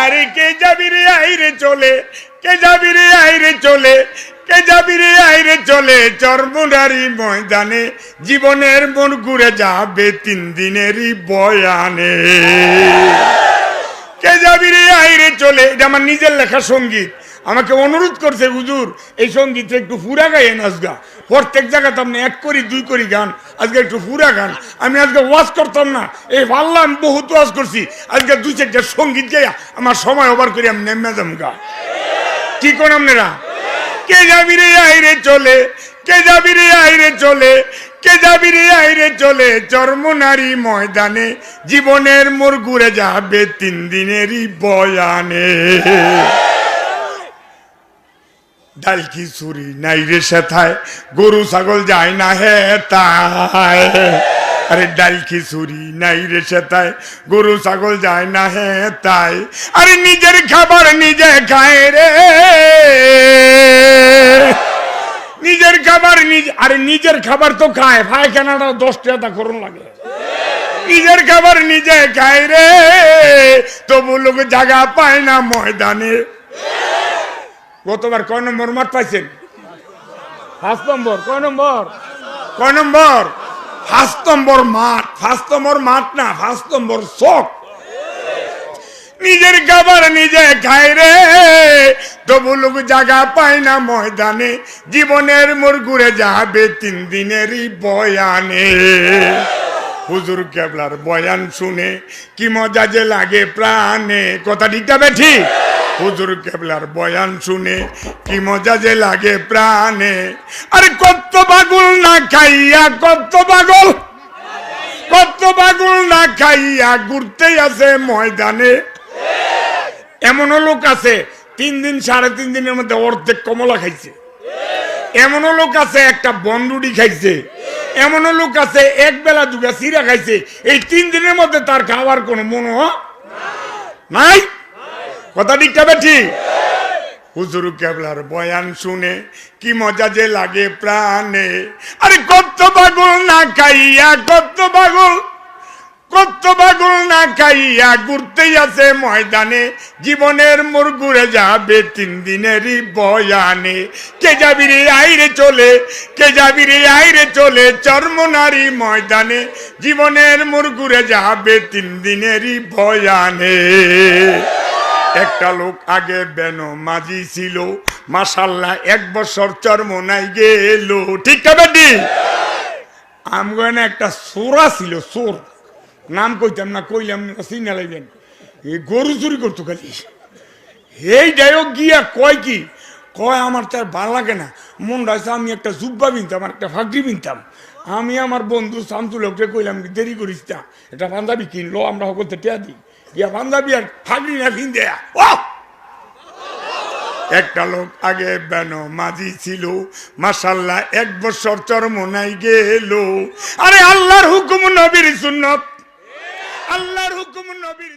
আরে কে যাবি রে আইরে চলে? কে যাবি রে আইরে চলে? কে যাবি রে আইরে চলে? চর্মনারি ময়দানে জীবনের মন ঘুরে যাবে তিন দিনেরই বয়ানে। কে যাবি রে আইরে চলে? এটা আমার নিজের লেখা সংগীত। আমাকে অনুরোধ করছে, হুজুর, এই সংগীত একটু ফুরা গায়ে নাচগা প্রত্যেক জায়গাতে আপনি এক করি, দুই করি গান আজকে একটু ফুরা গান। আমি আজকে ওয়াজ করতাম না। এই পাল্লা আমি বহুত ওয়াজ করছি। আজকে দুই চারটা সংগীত গাইয়া আমার সময় ওভার করি আমি নেমে যাম গা। কি কোন আপনারা? কে যাবি রে আইরে চলে। কে যাবি রে আইরে চলে। কে যাবি রে আইরে চলে। চর্মনারী ময়দানে জীবনের মোর ঘুরে যাবে তিন দিনেরই বয়ানে। ডাল কি চুরি? নাই রে সেথায়। গরু, ছাগল যায় না হে তাই। আরে ডাল কি চুরি? নাই রে সেথায়। গরু, ছাগল যায় না হে তাই। আরে নিজের খাবার নিজে খায় রে। নিজের খাবার নিজ আরে নিজের খাবার তো খায়। ভাই কেনাটা দশ টাকা করুন লাগে। নিজের খাবার নিজে খায় রে। তবু লোক জায়গা পায় না ময়দানে। গতবার কয় নম্বর মাঠ পাইছেন? পাঁচ নম্বর কয় নম্বর? কয় নম্বর? পাঁচ নম্বর মাঠ পাঁচ নম্বর মাঠ না পাঁচ নম্বর চক। নিজের খাবার নিজে খায় রে তবু লোক জায়গা পায় না ময়দানে জীবনের মোর ঘুরে যাবে তিন দিনেরই বয়ানে। হুজুর কেবলার বয়ান শুনে কি মজা যে লাগে প্রাণে। কথা ঠিকটা ঠিক? হুজুর কেবলার বয়ান শুনে কি মজা যে লাগে প্রাণে। আরে কত পাগল না খাইয়া, কত পাগল। কত পাগল না খাইয়া ঘুরতে আছে ময়দানে। এমনও লোক আছে, তিন দিন, সাড়ে তিন দিনের মধ্যে অর্ধেক কমলা খাইছে। এমনও লোক আছে, একটা বনরুটি খাইছে। এমনও লোক আছে, এক বেলা দুটা চিরা খাইছে। এই তিন দিনের মধ্যে তার খাওয়ার কোনো মনো নাই। কথা ঠিকটা ঠিক? হুজুর কেবলার বয়ান শুনে কি মজা যে লাগে প্রাণে। আরে কত পাগল না খাইয়া, কত পাগল কত পাগল না খাইয়া ঘুরতেই আছে ময়দানে। জীবনের মোর ঘুরে যাবে তিন দিনেরই বয়ানে। কে যাবি রে আইরে চলে, কে যাবি রে আইরে চলে চর্মনারী ময়দানে। জীবনের মোর ঘুরে যাবে তিন দিনেরই বয়ানে। একটা লোক আগে বেন মাঝি ছিল মাসাল্লাহ এক বছর চর্ম নাই গেল। ঠিক বেটি আমগনে একটা সোরা ছিল সোর নাম কইতাম না, কইলাম চিনা লাগবেন গরু চুরি করতো খালি। এই ডায়ক গিয়া কয় কি? কয়, আমার তার ভালো লাগে না। মন রাখছে আমি একটা জুব্বা বিনতাম, আর একটা ফাগরি বিনতাম। আমি আমার বন্ধু শামসুল হককে কইলাম দেরি করিস না। এটা পাঞ্জাবি কিনলো, আমরা সকলতে টিয়া দিই। ইয়া পাঞ্জাবি ফাগরি না কিন দেয়া ও একটা লোক আগে বেন মাঝি ছিল মাসাল্লাহ এক বছর চরম নাই গেল। আরে আল্লাহর হুকুম নবীর সুন্নত। আল্লাহর হুকুম নবীর